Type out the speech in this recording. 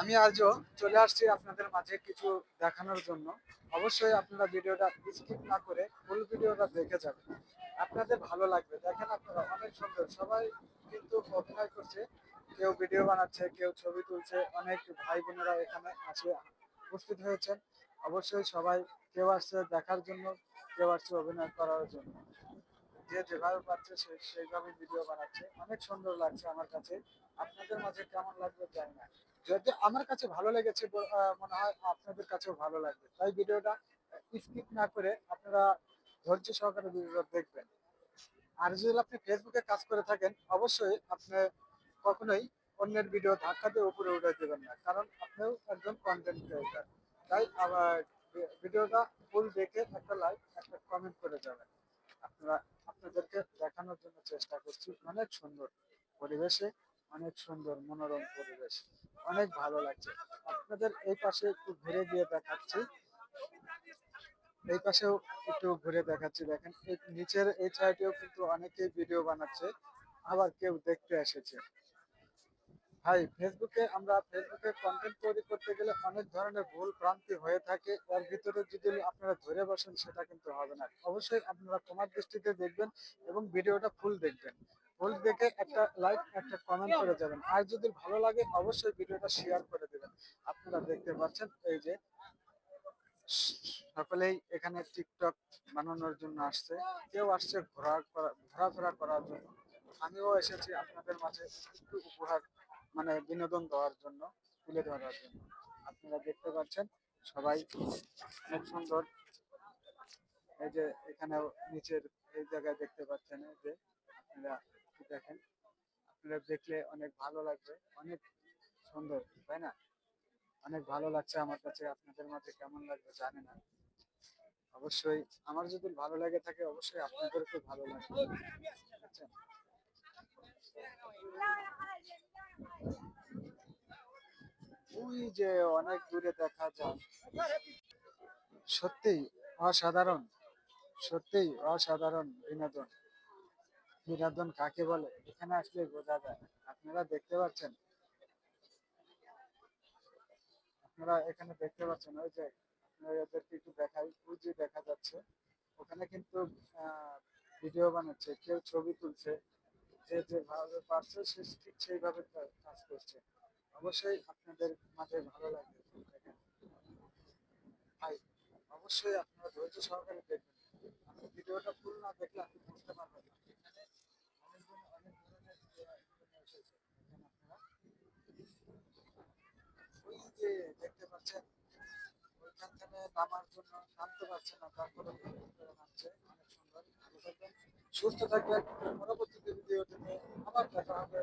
আমি আজও চলে আসছি আপনাদের মাঝে কিছু দেখানোর জন্য। অবশ্যই আপনারা ভিডিওটা স্কিপ না করে ফুল ভিডিওটা দেখে যাবেন। আপনাদের ভালো লাগবে। দেখেন আপনারা অনেক সুন্দর। সবাই কিন্তু অভিনয় করছে। কেউ ভিডিও বানাচ্ছে, কেউ ছবি তুলছে। অনেক ভাই বোনেরা এখানে আসে, উপস্থিত হয়েছেন। অবশ্যই সবাই কেউ আসছে দেখার জন্য, কেউ আসছে অভিনয় করার জন্য। যে যেভাবে পাচ্ছে সে সেইভাবে ভিডিও বানাচ্ছে। অনেক সুন্দর লাগছে আমার কাছে। আপনাদের মাঝে কেমন লাগবে জানি না। যদি আমার কাছে ভালো লেগেছে মনে হয় আপনাদের কাছেও ভালো লাগবে। তাই ভিডিওটা স্কিপ না করে আপনারা ধৈর্য সহকারে ভিডিওটা দেখবেন। আর যদি আপনি ফেসবুকে কাজ করে থাকেন, অবশ্যই আপনি কখনোই অন্যের ভিডিও ধাক্কা দিয়ে উপরে উঠে দেবেন না, কারণ আপনিও একজন কন্টেন্ট ক্রিয়েটার তাই ভিডিওটা ফুল দেখে একটা লাইক একটা কমেন্ট করে যাবেন। আপনারা আপনাদেরকে দেখানোর জন্য চেষ্টা করছি। অনেক সুন্দর পরিবেশে, অনেক সুন্দর মনোরম পরিবেশ। অনেক ভালো লাগছে। আপনাদের এই পাশে একটু ঘুরে গিয়ে দেখাচ্ছি। এই পাশেও একটু ঘুরে দেখাচ্ছি, দেখেন। নিচের এই ছায়াটিও কিন্তু অনেকেই ভিডিও বানাচ্ছে, আবার কেউ দেখতে এসেছে। ভাই, ফেসবুকে আমরা ফেসবুকে কন্টেন্ট তৈরি করতে গেলে অনেক ধরনের ভুল ভ্রান্তি হয়ে থাকে। এর ভিতরে যদি আপনারা ধরে বসেন, সেটা কিন্তু হবে না। অবশ্যই আপনারা তোমার দৃষ্টিতে দেখবেন এবং ভিডিওটা ফুল দেখবেন। ফুল দেখে একটা লাইক একটা কমেন্ট করে যাবেন। আর যদি ভালো লাগে, অবশ্যই ভিডিওটা শেয়ার করে দেবেন। আপনারা দেখতে পাচ্ছেন এই যে সকলেই এখানে টিকটক বানানোর জন্য আসছে। কেউ আসছে ঘোরা, ঘোরাফেরা করার জন্য। আমিও এসেছি আপনাদের মাঝে একটু উপহার মানে বিনোদন দেওয়ার জন্য, তুলে ধরার জন্য। আপনারা দেখতে পাচ্ছেন, সবাই অনেক সুন্দর। এই যে এখানে নিচের এই জায়গায় দেখতে পাচ্ছেন, এই যে আপনারা দেখেন। আপনারা দেখলে অনেক ভালো লাগবে, অনেক সুন্দর, তাই না? অনেক ভালো লাগছে আমার কাছে, আপনাদের মাঝে কেমন লাগবে জানি না। অবশ্যই আমার যদি ভালো লাগে থাকে, অবশ্যই আপনাদেরকে ভালো লাগবে। আচ্ছা যে অনেক দূরে দেখা যায়। সত্যিই অসাধারণ সত্যিই অসাধারণ বিনোদন। বিনোদন কাকে বলে? এখানে আসলে বোঝা যায়। আপনারা দেখতে পাচ্ছেন? আপনারা এখানে দেখতে পাচ্ছেন, ওই যে আপনাদেরকে একটু দেখাই যে দেখা যাচ্ছে। ওখানে কিন্তু ভিডিও বানাচ্ছে, কেউ ছবি তুলছে, যে যেভাবে পারছে, সে ঠিক সেইভাবে কাজ করছে। অবশ্যই আপনাদের মাঝে ভালো লাগবে। ভাই, অবশ্যই আপনারা ধৈর্য সহকারে দেখবেন। আপনি ভিডিওটা ফুল না দেখলে আপনি বুঝতে পারবেন না। এখানে অনেক ধরনের যে দেখতে পাচ্ছেন, ওইখান থেকে নামার জন্য নামতে পারছে না, তারপরে নামছে। সুন্দর। সুস্থ থাকবেন। পরবর্তী ভিডিওতে আবার দেখা হবে।